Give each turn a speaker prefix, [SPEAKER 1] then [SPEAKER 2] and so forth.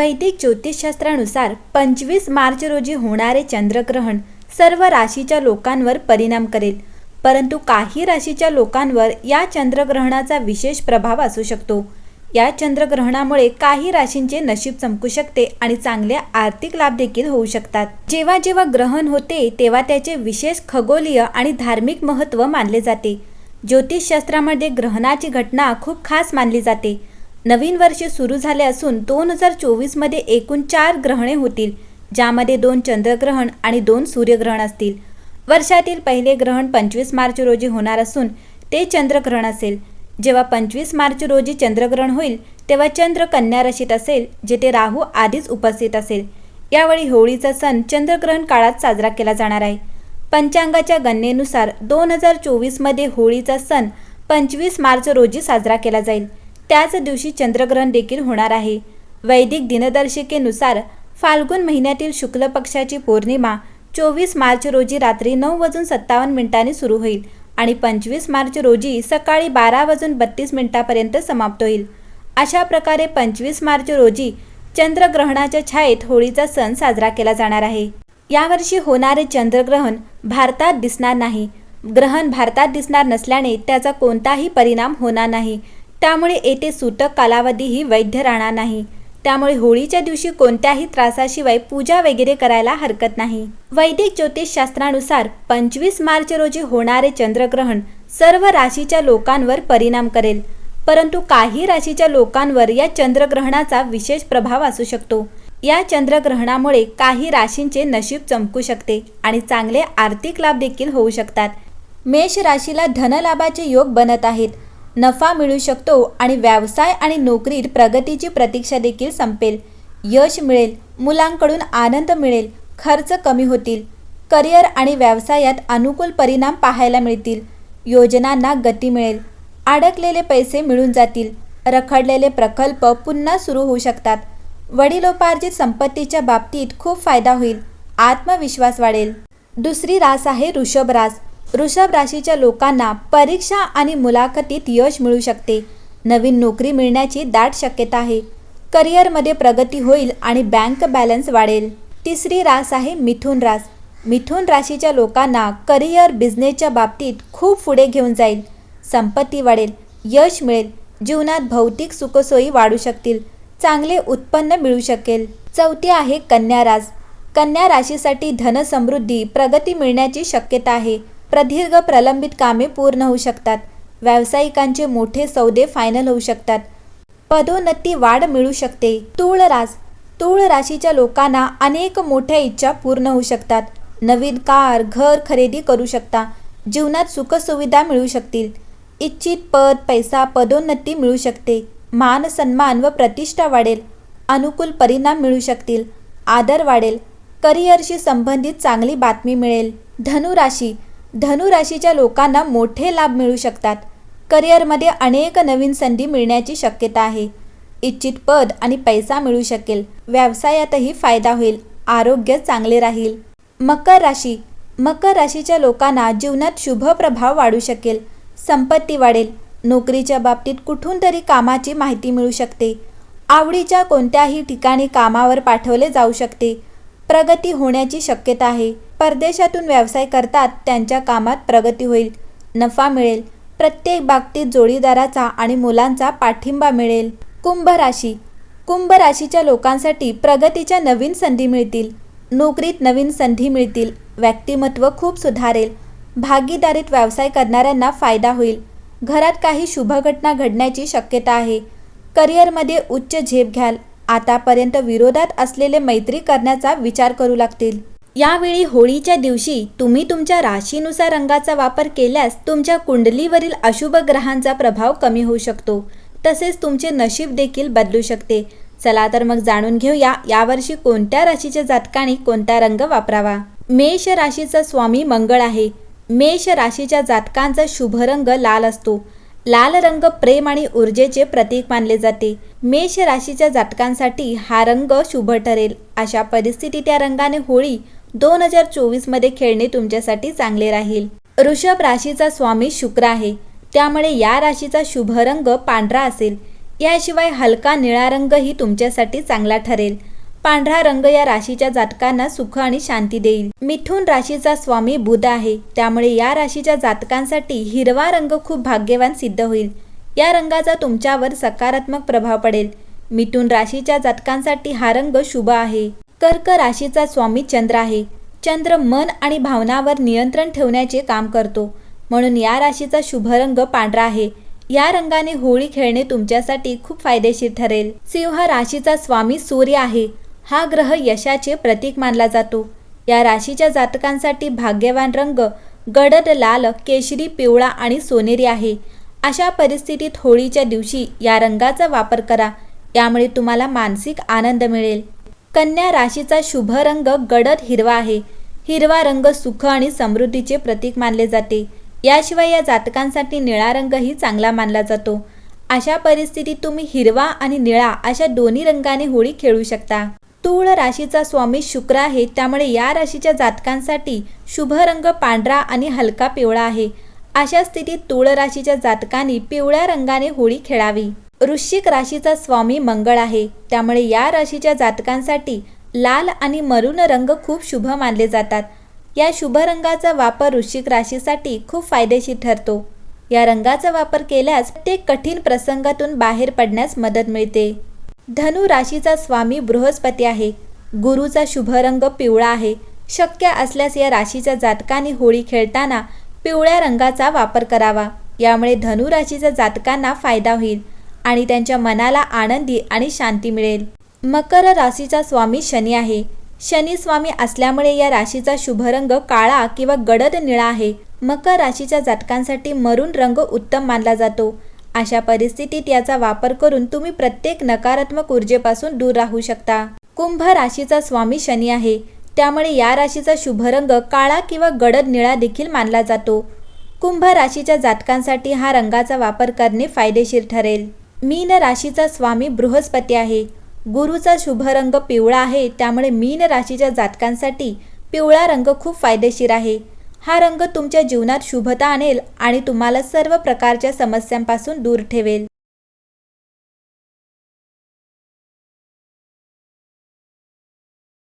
[SPEAKER 1] वैदिक ज्योतिषशास्त्रानुसार पंचवीस मार्च रोजी होणारे चंद्रग्रहण सर्व राशीच्या लोकांवर परिणाम करेल. परंतु काही राशीच्या लोकांवर या चंद्रग्रहणाचा विशेष प्रभाव असू शकतो. या चंद्रग्रहणामुळे काही राशींचे नशीब चमकू शकते आणि चांगले आर्थिक लाभ देखील होऊ शकतात. जेव्हा जेव्हा ग्रहण होते तेव्हा त्याचे विशेष खगोलीय आणि धार्मिक महत्त्व मानले जाते. ज्योतिषशास्त्रामध्ये ग्रहणाची घटना खूप खास मानली जाते. नवीन वर्ष सुरू झाले असून दोन हजार चोवीसमध्ये एकूण चार ग्रहणे होतील ज्यामध्ये दोन चंद्रग्रहण आणि दोन सूर्यग्रहण असतील. वर्षातील पहिले ग्रहण पंचवीस मार्च रोजी होणार असून ते चंद्रग्रहण असेल. जेव्हा पंचवीस मार्च रोजी चंद्रग्रहण होईल तेव्हा चंद्र कन्या राशीत असेल जेथे राहू आधीच उपस्थित असेल. यावेळी होळीचा सण चंद्रग्रहण काळात साजरा केला जाणार आहे. पंचांगाच्या गणनेनुसार दोन हजार चोवीसमध्ये होळीचा सण पंचवीस मार्च रोजी साजरा केला जाईल. त्याच दिवशी चंद्रग्रहण देखील होणार आहे. वैदिक दिनदर्शिकेनुसार फाल्गुन महिन्यातील शुक्ल पक्षाची पौर्णिमा चोवीस मार्च रोजी रात्री नऊ वाजून सत्तावन्न मिनिटांनी सुरू होईल आणि पंचवीस मार्च रोजी सकाळी बारा वाजून बत्तीस मिनिटापर्यंत समाप्त होईल. अशा प्रकारे पंचवीस मार्च रोजी चंद्रग्रहणाच्या छायेत होळीचा सण साजरा केला जाणार आहे. यावर्षी होणारे चंद्रग्रहण भारतात दिसणार नाही. ग्रहण भारतात दिसणार नसल्याने त्याचा कोणताही परिणाम होणार नाही. त्यामुळे येथे सूतक कालावधीही वैध राहणार नाही. त्यामुळे होळीच्या दिवशी कोणत्याही त्रासाशिवाय पूजा वगैरे करायला हरकत नाही. वैदिक ज्योतिषशास्त्रानुसार पंचवीस मार्च रोजी होणारे चंद्रग्रहण सर्व राशीच्या लोकांवर परिणाम करेल. परंतु काही राशीच्या लोकांवर या चंद्रग्रहणाचा विशेष प्रभाव असू शकतो. या चंद्रग्रहणामुळे काही राशींचे नशीब चमकू शकते आणि चांगले आर्थिक लाभ देखील होऊ शकतात. मेष राशीला धनलाभाचे योग बनत आहेत. नफा मिळू शकतो आणि व्यवसाय आणि नोकरीत प्रगतीची प्रतीक्षा देखील संपेल. यश मिळेल मुलांकडून आनंद मिळेल खर्च कमी होतील करिअर आणि व्यवसायात अनुकूल परिणाम पाहायला मिळतील योजनांना गती मिळेल अडकलेले पैसे मिळून जातील रखडलेले प्रकल्प पुन्हा सुरू होऊ शकतात. वडिलोपार्जित संपत्तीच्या बाबतीत खूप फायदा होईल आत्मविश्वास वाढेल. दुसरी रास आहे ऋषभ रास. वृषभ राशीच्या लोकांना परीक्षा आणि मुलाखतीत यश मिळू शकते. नवीन नोकरी मिळण्याची दाट शक्यता आहे. करिअरमध्ये प्रगती होईल आणि बँक बॅलन्स वाढेल. तिसरी रास आहे मिथुन रास. मिथुन राशीच्या लोकांना करिअर बिझनेसच्या बाबतीत खूप पुढे घेऊन जाईल. संपत्ती वाढेल यश मिळेल जीवनात भौतिक सुखसोयी वाढू शकतील चांगले उत्पन्न मिळू शकेल. चौथी आहे कन्या रास. कन्या राशीसाठी धनसमृद्धी प्रगती मिळण्याची शक्यता आहे. प्रदीर्घ प्रलंबित कामे पूर्ण होऊ शकतात. व्यावसायिकांचे मोठे सौदे फायनल होऊ शकतात. पदोन्नती वाढ मिळू शकते. तुळरास तुळ राशीच्या लोकांना अनेक मोठ्या इच्छा पूर्ण होऊ शकतात. नवीन कार घर खरेदी करू शकता. जीवनात सुखसुविधा मिळू शकतील. इच्छित पद पैसा पदोन्नती मिळू शकते. मान सन्मान व प्रतिष्ठा वाढेल. अनुकूल परिणाम मिळू शकतील. आदर वाढेल. करिअरशी संबंधित चांगली बातमी मिळेल. धनुराशी धनुराशीच्या लोकांना मोठे लाभ मिळू शकतात. करिअरमध्ये अनेक नवीन संधी मिळण्याची शक्यता आहे. इच्छित पद आणि पैसा मिळू शकेल. व्यवसायातही फायदा होईल. आरोग्य चांगले राहील. मकर राशी. मकर राशीच्या लोकांना जीवनात शुभ प्रभाव वाढू शकेल. संपत्ती वाढेल. नोकरीच्या बाबतीत कुठून तरी कामाची माहिती मिळू शकते. आवडीच्या कोणत्याही ठिकाणी कामावर पाठवले जाऊ शकते. प्रगती होण्याची शक्यता आहे. परदेशातून व्यवसाय करतात त्यांच्या कामात प्रगती होईल नफा मिळेल. प्रत्येक बाबतीत जोडीदाराचा आणि मुलांचा पाठिंबा मिळेल. कुंभ राशी. कुंभ राशीच्या लोकांसाठी प्रगतीच्या नवीन संधी मिळतील. नोकरीत नवीन संधी मिळतील. व्यक्तिमत्व खूप सुधारेल. भागीदारीत व्यवसाय करणाऱ्यांना फायदा होईल. घरात काही शुभ घटना घडण्याची शक्यता आहे. करिअरमध्ये उच्च झेप घ्याल. आतापर्यंत विरोधात असलेले मैत्री करण्याचा विचार करू लागतील. यावेळी होळीच्या दिवशी तुम्ही तुमच्या राशीनुसार रंगाचा वापर केल्यास तुमच्या कुंडलीवरील अशुभ ग्रहांचा प्रभाव कमी होऊ शकतो. तसेच तुमचे नशीब देखील बदलू शकते. चला तर मग जाणून घेऊया यावर्षी कोणत्या राशीच्या जातकाने कोणता रंग वापरावा. मेष राशीचा स्वामी मंगळ आहे. मेष राशीच्या जातकांचा शुभ रंग लाल असतो. लाल रंग प्रेम आणि ऊर्जेचे प्रतीक मानले जाते. मेष राशीच्या जातकांसाठी हा रंग शुभ ठरेल. अशा परिस्थितीत त्या रंगाने होळी दोन हजार चोवीसमध्ये खेळणे तुमच्यासाठी चांगले राहील. ऋषभ राशीचा स्वामी शुक्र आहे. त्यामुळे या राशीचा शुभ रंग पांढरा असेल. याशिवाय हलका निळा रंगही तुमच्यासाठी चांगला ठरेल. पांढरा रंग या राशीच्या जातकांना सुख आणि शांती देईल. मिथुन राशीचा स्वामी बुध आहे. त्यामुळे या राशीच्या जातकांसाठी हिरवा रंग खूप भाग्यवान सिद्ध होईल. या रंगाचा तुमच्यावर सकारात्मक प्रभाव पडेल. मिथुन राशीच्या जातकांसाठी हा रंग शुभ आहे. कर्क राशीचा स्वामी चंद्र आहे. चंद्र मन आणि भावनावर नियंत्रण ठेवण्याचे काम करतो. म्हणून या राशीचा शुभ रंग पांढरा आहे. या रंगाने होळी खेळणे तुमच्यासाठी खूप फायदेशीर ठरेल. सिंह राशीचा स्वामी सूर्य आहे. हा ग्रह यशाचे प्रतीक मानला जातो. या राशीच्या जातकांसाठी भाग्यवान रंग गडद लाल केशरी पिवळा आणि सोनेरी आहे. अशा परिस्थितीत होळीच्या दिवशी या रंगाचा वापर करा. यामुळे तुम्हाला मानसिक आनंद मिळेल. कन्या राशीचा शुभ रंग गडद हिरवा आहे. हिरवा रंग सुख आणि समृद्धीचे प्रतीक मानले जाते. याशिवाय या जातकांसाठी निळा रंगही चांगला मानला जातो. अशा परिस्थितीत तुम्ही हिरवा आणि निळा अशा दोन्ही रंगाने होळी खेळू शकता. तूळ राशीचा स्वामी शुक्र आहे त्यामुळे या राशीच्या जातकांसाठी शुभ रंग पांढरा आणि हलका पिवळा आहे. अशा स्थितीत तूळ राशीच्या जातकांनी पिवळ्या रंगाने होळी खेळावी. वृश्चिक राशीचा स्वामी मंगळ आहे. त्यामुळे या राशीच्या जातकांसाठी लाल आणि मरून रंग खूप शुभ मानले जातात. या शुभ रंगाचा वापर वृश्चिक राशीसाठी खूप फायदेशीर ठरतो. या रंगाचा वापर केल्यास ते कठीण प्रसंगातून बाहेर पडण्यास मदत मिळते. धनु राशीचा स्वामी बृहस्पती आहे. गुरुचा शुभ रंग पिवळा आहे. शक्य असल्यास या राशीच्या जातकांनी होळी खेळताना पिवळ्या रंगाचा वापर करावा. यामुळे धनु राशीच्या जातकांना फायदा होईल. आणि त्यांच्या मनाला आनंदी आणि शांती मिळेल. मकर राशीचा स्वामी शनी आहे. शनी स्वामी असल्यामुळे या राशीचा शुभ रंग काळा किंवा गडद निळा आहे. मकर राशीच्या जातकांसाठी मरून रंग उत्तम मानला जातो. अशा परिस्थितीत याचा वापर करून तुम्ही प्रत्येक नकारात्मक ऊर्जेपासून दूर राहू शकता. कुंभ राशीचा स्वामी शनी आहे. त्यामुळे या राशीचा शुभ रंग काळा किंवा गडद निळा देखील मानला जातो. कुंभ राशीच्या जातकांसाठी हा रंगाचा वापर करणे फायदेशीर ठरेल. मीन राशीचा स्वामी बृहस्पती आहे. गुरुचा शुभ रंग पिवळा आहे त्यामुळे मीन राशीच्या जातकांसाठी पिवळा रंग खूप फायदेशीर आहे. हा रंग तुमच्या जीवनात शुभता आणेल आणि तुम्हाला सर्व प्रकारच्या समस्यांपासून दूर ठेवेल.